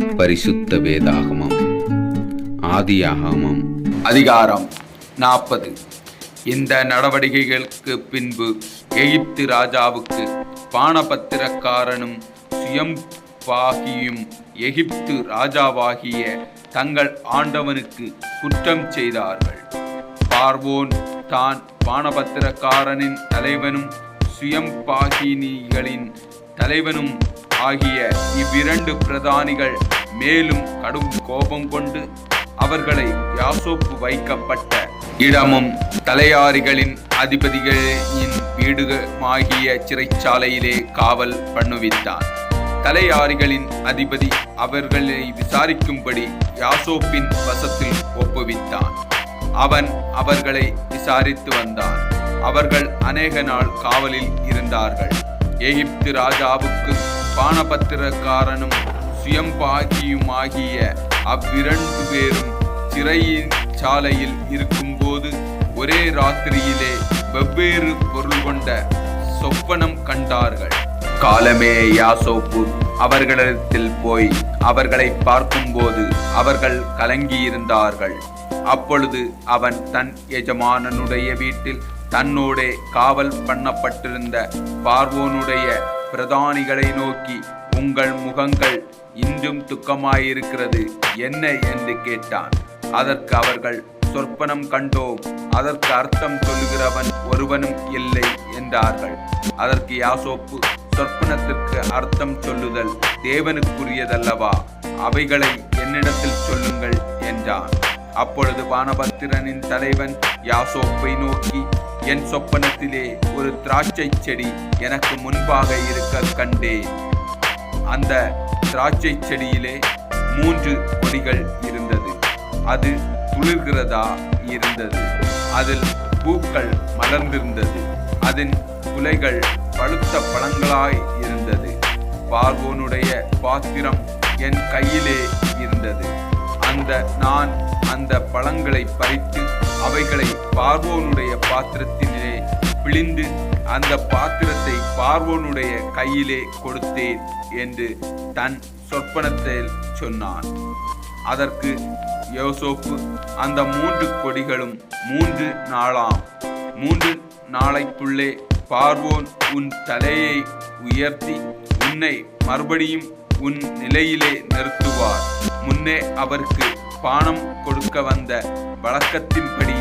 பரிசுத்த வேதாகமம். ஆதியாகமம். அதிகாரம் நாற்பது. இந்த நடவடிக்கைகளுக்கு பின்பு எகிப்து ராஜாவுக்கு பானபத்திரக்காரனும் சுயம்பாகியும் எகிப்து ராஜாவாகிய தங்கள் ஆண்டவனுக்கு குற்றம் செய்தார்கள். பார்வோன் தான் பானபத்திரக்காரனின் தலைவனும் சுயம்பாகினிகளின் தலைவனும் ஆகிய இவ்விரண்டு பிரதானிகள் மேலும் கடும் கோபம் கொண்டு அவர்களை யாசோப்பு வைக்கப்பட்ட இடமும் தலையாரிகளின் அதிபதிகளின் வீடுமாகிய சிறைச்சாலையிலே காவல் பண்ணுவித்தான். தலையாரிகளின் அதிபதி அவர்களை விசாரிக்கும்படி யாசோப்பின் வசத்தில் ஒப்புவித்தான். அவன் அவர்களை விசாரித்து வந்தான். அவர்கள் அநேக நாள் காவலில் இருந்தார்கள். எகிப்து ராஜாவுக்கு பானபத்திரக்காரனும் சுயம்பாகியுமாகிய அவ்விரண்டு பேரும் சிறையின் சாலையில் இருக்கும்போது ஒரே ராத்திரியிலே வெவ்வேறு பொருள் கொண்ட சொப்பனம் கண்டார்கள். காலமே யாசோப்பு அவர்களிடத்தில் போய் அவர்களை பார்க்கும்போது அவர்கள் கலங்கியிருந்தார்கள். அப்பொழுது அவன் தன் எஜமானனுடைய வீட்டில் தன்னோடே காவல் பண்ணப்பட்டிருந்த பார்வோனுடைய பிரதானிகளை நோக்கி உங்கள் முகங்கள் இன்றும் துக்கமாயிருக்கிறது என்ன? என்று கேட்டான். அதற்கு அவர்கள் சொற்பனம் கண்டோம். அதற்கு அர்த்தம் சொல்லுகிறவன் ஒருவனும் இல்லை என்றார்கள். அதற்கு யாசோப்பு சொற்பனத்திற்கு அர்த்தம் சொல்லுதல் தேவனுக்குரியதல்லவா? அவைகளை என்னிடத்தில் சொல்லுங்கள் என்றான். அப்பொழுது வானபத்திரனின் தலைவன் யாசோப்பை நோக்கி என் சொப்பனத்திலே ஒரு திராட்சை செடி எனக்கு முன்பாக இருக்க கண்டேன் அந்த திராட்சை செடியிலே மூன்று கொடிகள் இருந்தது. அது துளிர்கிறதா இருந்தது. அதில் பூக்கள் மலர்ந்திருந்தது. அதன் குலைகள் பழுத்த பழங்களாய் இருந்தது. பார்வோனுடைய பாத்திரம் என் கையிலே இருந்தது. அந்த நான் அந்த பழங்களை பறித்து அவைகளை பார்வோனுடைய பாத்திரத்திலே பிழிந்து அந்த பாத்திரத்தை பார்வோனுடைய கையிலே கொடுத்தேன் என்று தன் சொற்பனத்தில் சொன்னான். அதற்கு யோசோப்பு அந்த மூன்று கொடிகளும் மூன்று நாளாம். மூன்று நாளைக்குள்ளே பார்வோன் உன் தலையை உயர்த்தி உன்னை மறுபடியும் உன் நிலையிலே நிறுத்துவார். முன்னே அவருக்கு பானம் கொடுக்க வந்த வழக்கத்தின்படி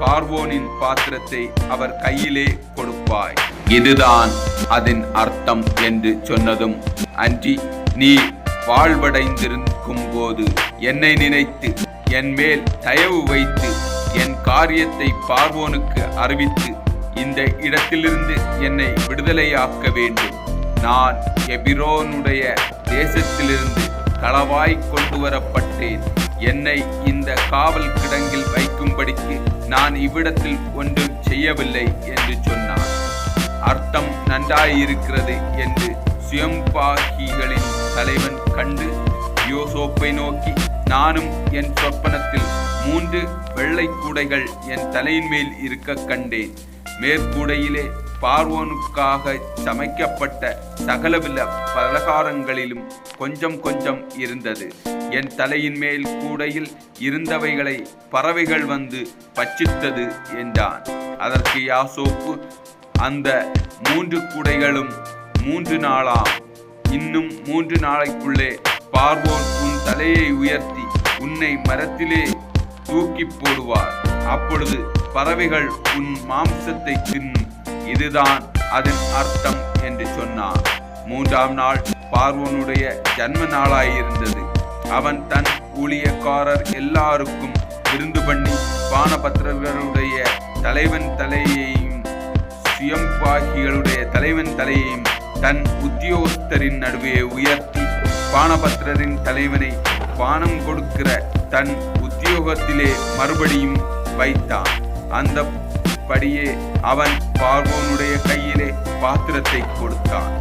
பார்வோனின் பாத்திரத்தை அவர் கையிலே கொடுப்பாய். இதுதான் அதன் அர்த்தம் என்று சொன்னதும் அன்றி நீ வாழ்வடைந்திருக்கும் போது என்னை நினைத்து என் மேல் தயவு வைத்து என் காரியத்தை பார்வோனுக்கு அறிவித்து இந்த இடத்திலிருந்து என்னை விடுதலையாக்க வேண்டும். நான் எபிரோனுடைய தேசத்திலிருந்து களவாய் கொண்டு வரப்பட்டேன். என்னை இந்த காவல் கிடங்கில் வைக்கும்படிக்கு நான் இவ்விடத்தில் ஒன்றும் செய்யவில்லை என்று சொன்னான் அர்த்தம் நன்றாயிருக்கிறது என்று சுயம்பாகிகளின் தலைவன் கண்டு யோசோப்பை நோக்கி நானும் என் சொப்பனத்தில் மூன்று வெள்ளை கூடைகள் என் தலையின் மேல் இருக்க கண்டேன். மேற்கூடையிலே பார்வோனுக்காக சமைக்கப்பட்ட சகலவில பலகாரங்களிலும் கொஞ்சம் கொஞ்சம் இருந்தது. என் தலையின் மேல் கூடையில் இருந்தவைகளை பறவைகள் வந்து பச்சித்தது என்றான். அதற்கு யாசோப்பு அந்த மூன்று கூடைகளும் மூன்று நாளாம். இன்னும் மூன்று நாளைக்குள்ளே பார்வோன் உன் தலையை உயர்த்தி உன்னை மரத்திலே தூக்கி போடுவார். அப்பொழுது பறவைகள் உன் மாம்சத்தை தின்னும் இதுதான் அதன் அர்த்தம் என்று சொன்னான் மூன்றாம் நாள் பார்வோனுடைய ஜன்ம நாளாயிருந்தது. அவன் தன் ஊழியக்காரர் எல்லாருக்கும் விருந்து பண்ணி பானபத்திரர்களுடைய தலைவன் தலையையும் சுயம்பாகிகளுடைய தலைவன் தலையையும் தன் உத்தியோகஸ்தரின் நடுவே உயர்த்தி பானபத்திரரின் தலைவனை பானம் கொடுக்கிற தன் உத்தியோகத்திலே மறுபடியும் வைத்தான். அந்த படியே அவன் பார்வோனுடைய கையிலே பாத்திரத்தை கொடுத்தான்.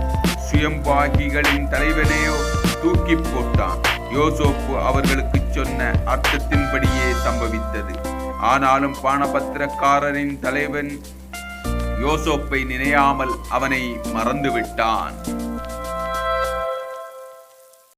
சுயம்பாகிகளின் தலைவனையோ தூக்கி போட்டான். யோசோப்பு அவர்களுக்கு சொன்ன அர்த்தத்தின்படியே சம்பவித்தது. ஆனாலும் பானபத்திரக்காரரின் தலைவன் யோசோப்பை நினையாமல் அவனை மறந்துவிட்டான்.